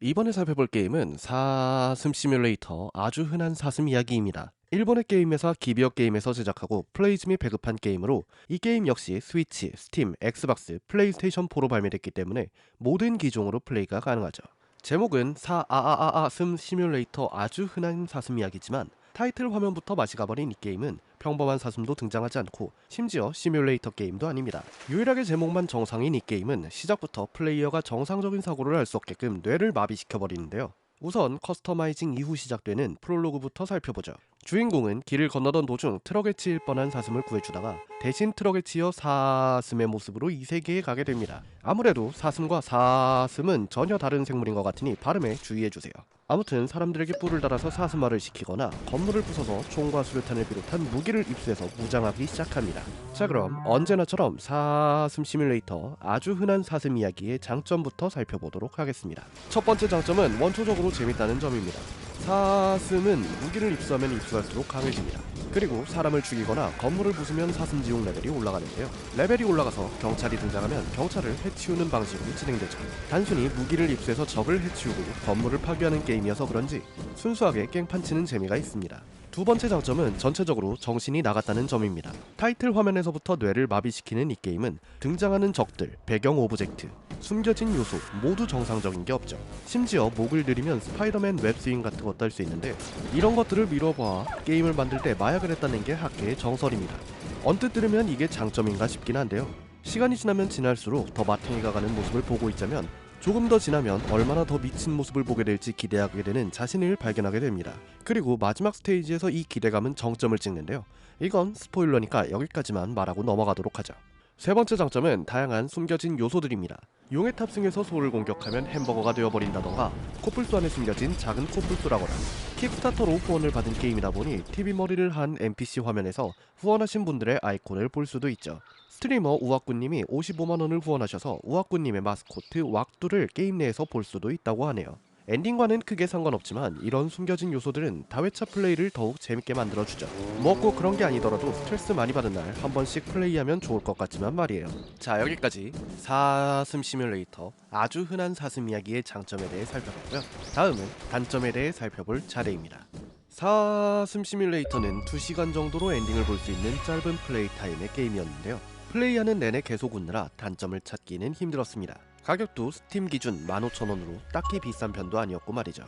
이번에 살펴볼 게임은 사슴 시뮬레이터 아주 흔한 사슴 이야기입니다. 일본의 게임 회사 기비어 게임에서 제작하고 플레이즘이 배급한 게임으로 이 게임 역시 스위치, 스팀, 엑스박스, 플레이스테이션 4로 발매됐기 때문에 모든 기종으로 플레이가 가능하죠. 제목은 사아아아아 슴 시뮬레이터 아주 흔한 사슴 이야기지만 타이틀 화면부터 맛이 가버린 이 게임은 평범한 사슴도 등장하지 않고 심지어 시뮬레이터 게임도 아닙니다. 유일하게 제목만 정상인 이 게임은 시작부터 플레이어가 정상적인 사고를 할 수 없게끔 뇌를 마비시켜버리는데요. 우선 커스터마이징 이후 시작되는 프롤로그부터 살펴보죠. 주인공은 길을 건너던 도중 트럭에 치일 뻔한 사슴을 구해주다가 대신 트럭에 치여 사슴의 모습으로 이 세계에 가게 됩니다. 아무래도 사슴과 사슴은 전혀 다른 생물인 것 같으니 발음에 주의해주세요. 아무튼 사람들에게 뿔을 달아서 사슴화를 시키거나 건물을 부숴서 총과 수류탄을 비롯한 무기를 입수해서 무장하기 시작합니다. 자 그럼 언제나처럼 사슴 시뮬레이터 아주 흔한 사슴 이야기의 장점부터 살펴보도록 하겠습니다. 첫 번째 장점은 원초적으로 재밌다는 점입니다. 사슴은 무기를 입수하면 입수할수록 강해집니다. 그리고 사람을 죽이거나 건물을 부수면 사슴 지옥 레벨이 올라가는데요. 레벨이 올라가서 경찰이 등장하면 경찰을 해치우는 방식으로 진행되죠. 단순히 무기를 입수해서 적을 해치우고 건물을 파괴하는 게임이어서 그런지 순수하게 깽판치는 재미가 있습니다. 두 번째 장점은 전체적으로 정신이 나갔다는 점입니다. 타이틀 화면에서부터 뇌를 마비시키는 이 게임은 등장하는 적들, 배경 오브젝트, 숨겨진 요소 모두 정상적인 게 없죠. 심지어 목을 들이면 스파이더맨 웹스윙 같은 것도 할 수 있는데 이런 것들을 미뤄봐 게임을 만들 때 마약을 했다는 게 학계의 정설입니다. 언뜻 들으면 이게 장점인가 싶긴 한데요. 시간이 지나면 지날수록 더 마탱이가 가는 모습을 보고 있자면 조금 더 지나면 얼마나 더 미친 모습을 보게 될지 기대하게 되는 자신을 발견하게 됩니다. 그리고 마지막 스테이지에서 이 기대감은 정점을 찍는데요. 이건 스포일러니까 여기까지만 말하고 넘어가도록 하죠. 세 번째 장점은 다양한 숨겨진 요소들입니다. 용의 탑승해서 소를 공격하면 햄버거가 되어버린다던가 코뿔소 안에 숨겨진 작은 코뿔소라거나 킥스타터로 후원을 받은 게임이다 보니 TV 머리를 한 NPC 화면에서 후원하신 분들의 아이콘을 볼 수도 있죠. 스트리머 우악구님이 55만원을 후원하셔서 우악구님의 마스코트 왁두를 게임 내에서 볼 수도 있다고 하네요. 엔딩과는 크게 상관없지만 이런 숨겨진 요소들은 다회차 플레이를 더욱 재밌게 만들어주죠. 뭐꼭 그런 게 아니더라도 스트레스 많이 받은 날 한 번씩 플레이하면 좋을 것 같지만 말이에요. 자 여기까지 사슴 시뮬레이터 아주 흔한 사슴 이야기의 장점에 대해 살펴봤고요. 다음은 단점에 대해 살펴볼 차례입니다. 사슴 시뮬레이터는 2시간 정도로 엔딩을 볼 수 있는 짧은 플레이 타임의 게임이었는데요. 플레이하는 내내 계속 웃느라 단점을 찾기는 힘들었습니다. 가격도 스팀 기준 15,000원으로 딱히 비싼 편도 아니었고 말이죠.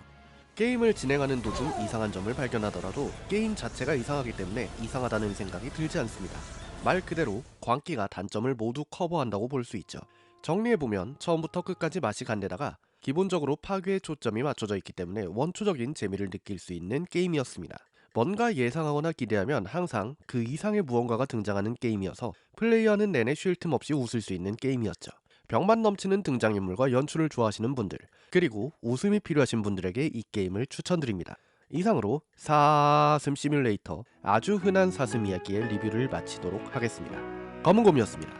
게임을 진행하는 도중 이상한 점을 발견하더라도 게임 자체가 이상하기 때문에 이상하다는 생각이 들지 않습니다. 말 그대로 광기가 단점을 모두 커버한다고 볼 수 있죠. 정리해보면 처음부터 끝까지 맛이 간 데다가 기본적으로 파괴에 초점이 맞춰져 있기 때문에 원초적인 재미를 느낄 수 있는 게임이었습니다. 뭔가 예상하거나 기대하면 항상 그 이상의 무언가가 등장하는 게임이어서 플레이하는 내내 쉴 틈 없이 웃을 수 있는 게임이었죠. 병만 넘치는 등장인물과 연출을 좋아하시는 분들, 그리고 웃음이 필요하신 분들에게 이 게임을 추천드립니다. 이상으로 사슴 시뮬레이터 아주 흔한 사슴 이야기의 리뷰를 마치도록 하겠습니다. 검은곰이었습니다.